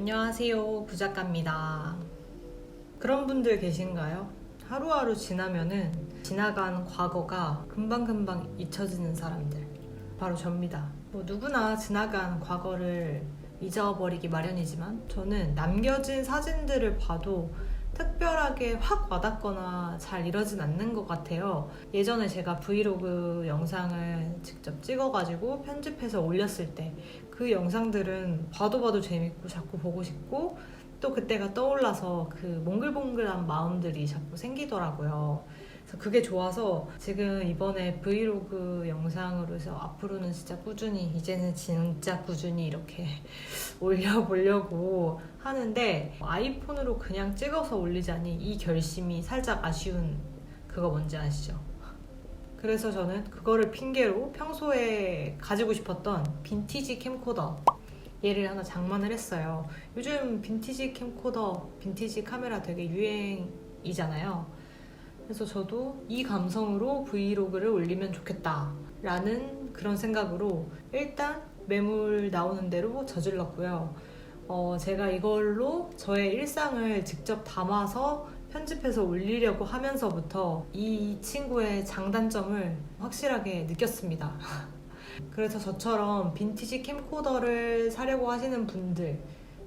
안녕하세요. 구작가입니다. 그런 분들 계신가요? 하루하루 지나면은 지나간 과거가 금방금방 잊혀지는 사람들. 바로 접니다. 뭐 누구나 지나간 과거를 잊어버리기 마련이지만 저는 남겨진 사진들을 봐도 특별하게 확 와닿거나 잘 이러진 않는 것 같아요. 예전에 제가 브이로그 영상을 직접 찍어가지고 편집해서 올렸을 때 그 영상들은 봐도 봐도 재밌고 자꾸 보고 싶고 또 그때가 떠올라서 그 몽글몽글한 마음들이 자꾸 생기더라고요. 그래서 그게 좋아서 지금 이번에 브이로그 영상으로 해서 앞으로는 진짜 꾸준히 이제는 진짜 꾸준히 이렇게 올려보려고 하는데 아이폰으로 그냥 찍어서 올리자니 이 결심이 살짝 아쉬운 그거 뭔지 아시죠? 그래서 저는 그거를 핑계로 평소에 가지고 싶었던 빈티지 캠코더 얘를 하나 장만을 했어요. 요즘 빈티지 캠코더, 빈티지 카메라 되게 유행이잖아요. 그래서 저도 이 감성으로 브이로그를 올리면 좋겠다 라는 그런 생각으로 일단 매물 나오는 대로 저질렀고요. 어, 제가 이걸로 저의 일상을 직접 담아서 편집해서 올리려고 하면서부터 이 친구의 장단점을 확실하게 느꼈습니다. 그래서 저처럼 빈티지 캠코더를 사려고 하시는 분들,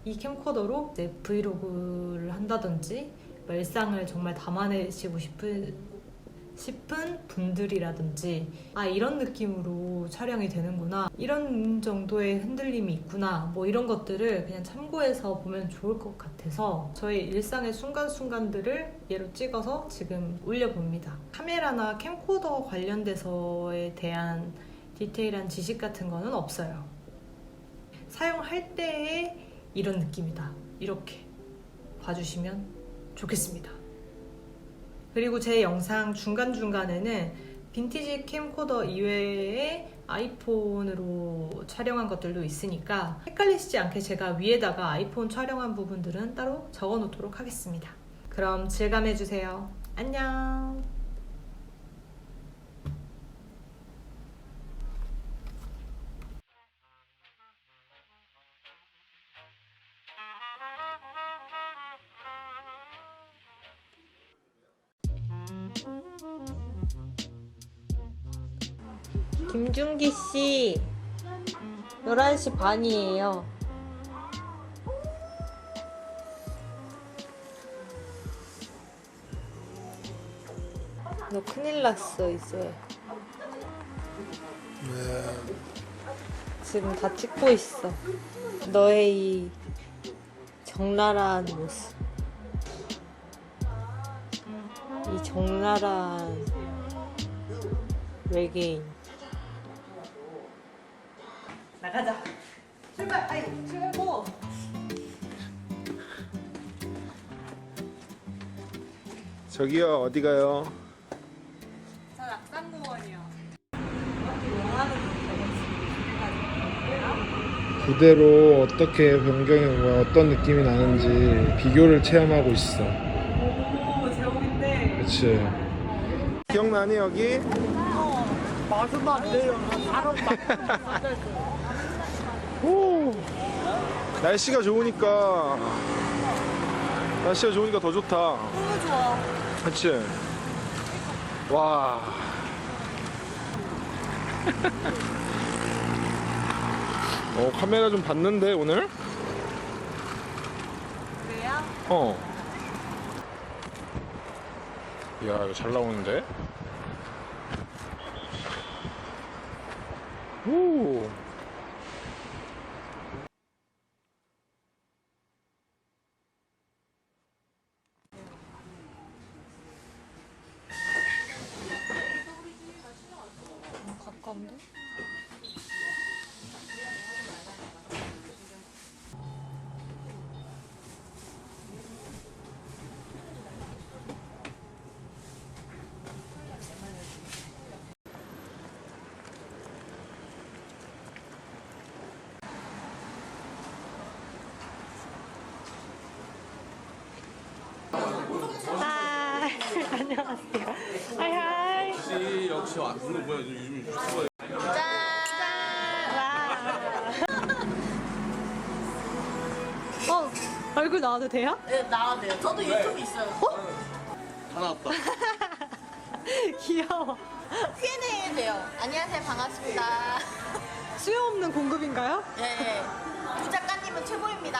이 캠코더로 이제 브이로그를 한다든지 뭐 일상을 정말 담아내시고 싶은 싶은 분들이라든지 아 이런 느낌으로 촬영이 되는구나 이런 정도의 흔들림이 있구나 뭐 이런 것들을 그냥 참고해서 보면 좋을 것 같아서 저의 일상의 순간순간들을 얘로 찍어서 지금 올려봅니다. 카메라나 캠코더 관련돼서에 대한 디테일한 지식 같은 거는 없어요. 사용할 때의 이런 느낌이다. 이렇게 봐주시면 좋겠습니다 그리고 제 영상 중간중간에는 빈티지 캠코더 이외에 아이폰으로 촬영한 것들도 있으니까 헷갈리시지 않게 제가 위에다가 아이폰 촬영한 부분들은 따로 적어 놓도록 하겠습니다. 그럼 질감해주세요. 안녕! 김준기 씨, 11시 반이에요. 너 큰일 났어, 이제. 지금 다 찍고 있어. 너의 이 적나라한 모습. 이 적나라한 외계인. 나가자. 출발. 아이 출발고. 저기요 어디 가요? 저 낙산공원이요. 부대로 어떻게 변경이 온 거야 어떤 느낌이 나는지 비교를 체험하고 있어 오 제목인데. 그치 기억나니 여기? 말도 안 돼요. 바로 오 날씨가 좋으니까 날씨가 좋으니까 더 좋다 너무 좋아. 그치? 와 어, 카메라 좀 봤는데 오늘? 그래요? 어. 이야, 이거 잘 나오는데? 오. 안녕하세요. 하이 하이. 역시 역시 왔는 뭐야 요즘 유튜버 와. 어, 어, 얼굴 나와도 돼요? 네, 나와도 돼요. 저도 유튜브 있어요. 다 나왔다. 귀여워. Q&A 돼요. 안녕하세요. 반갑습니다. 수요 없는 공급인가요? 네. 부 작가님은 최고입니다.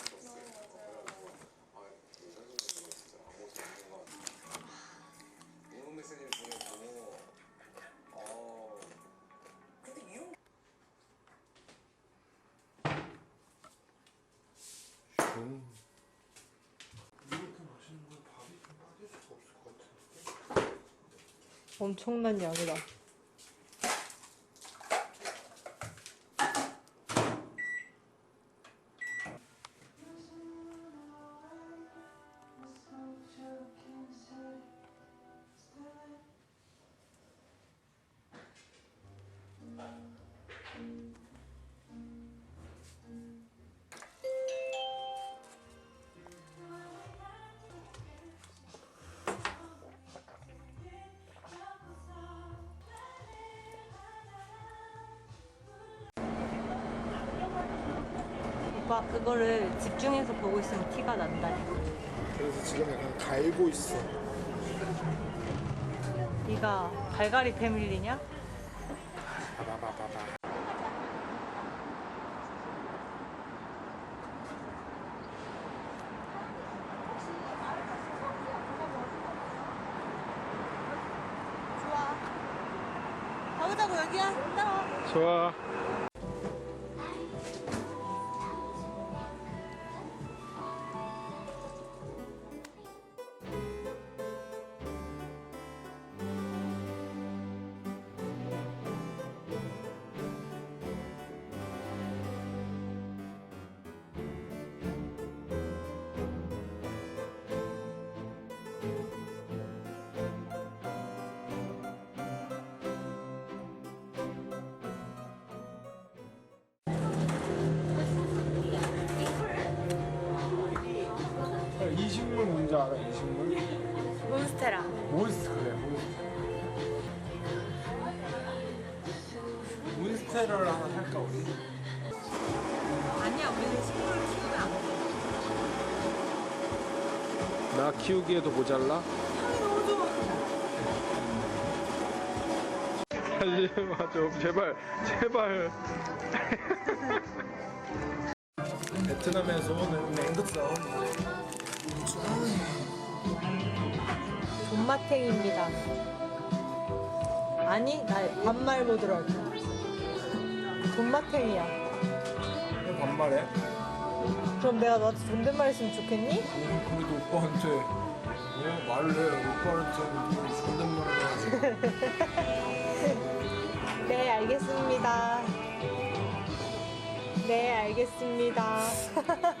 엄청난 양이다. 오빠 그거를 집중해서 보고 있으면 티가 난다니까. 그래서 지금 약간 갈고 있어. 네가 갈갈이 패밀리냐? 바바바바바. 가보자고 여기야. 따라와. 좋아. 뭔지 알아? 이 식물? 몬스테라. 몬스 그래 몬스. 몬스테라를 하나 살까 우리? 아니야, 우리는 식물을 키우면 안 돼. 나 키우기에도 모자라? 빨리 맞아 제발 제발 베트남에서 오는 맹덕사원 존맛탱입니다. 아니, 나 반말 모드로 할 거야. 존맛탱이야. 왜 반말해? 그럼 내가 너한테 존댓말 했으면 좋겠니? 그래도 오빠한테 어, 말을 해 오빠한테 존댓말을 해야지 네, 알겠습니다. 네, 알겠습니다.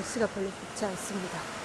날씨가 별로 좋지 않습니다.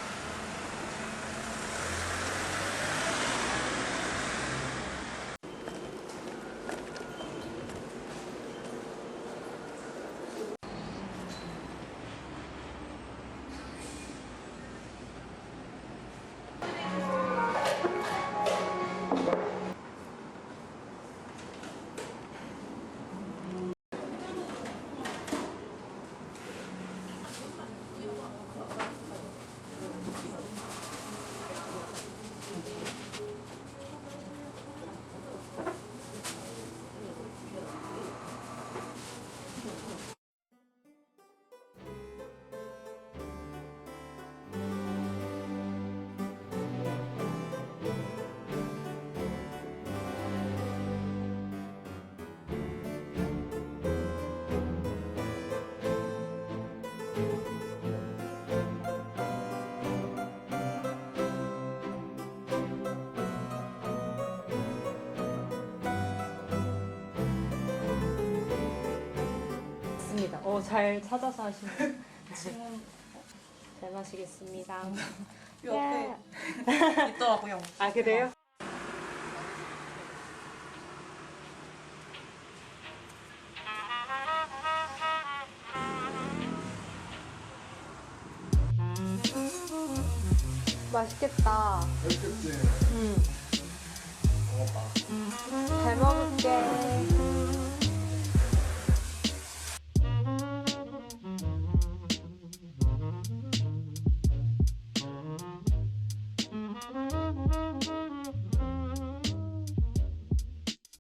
어, 잘 찾아서 하시네. 잘 마시겠습니다. 옆에 있더라고요. 아, 그래요? 맛있겠다. 맛있겠지? 응. 먹어봐 잘 먹을게.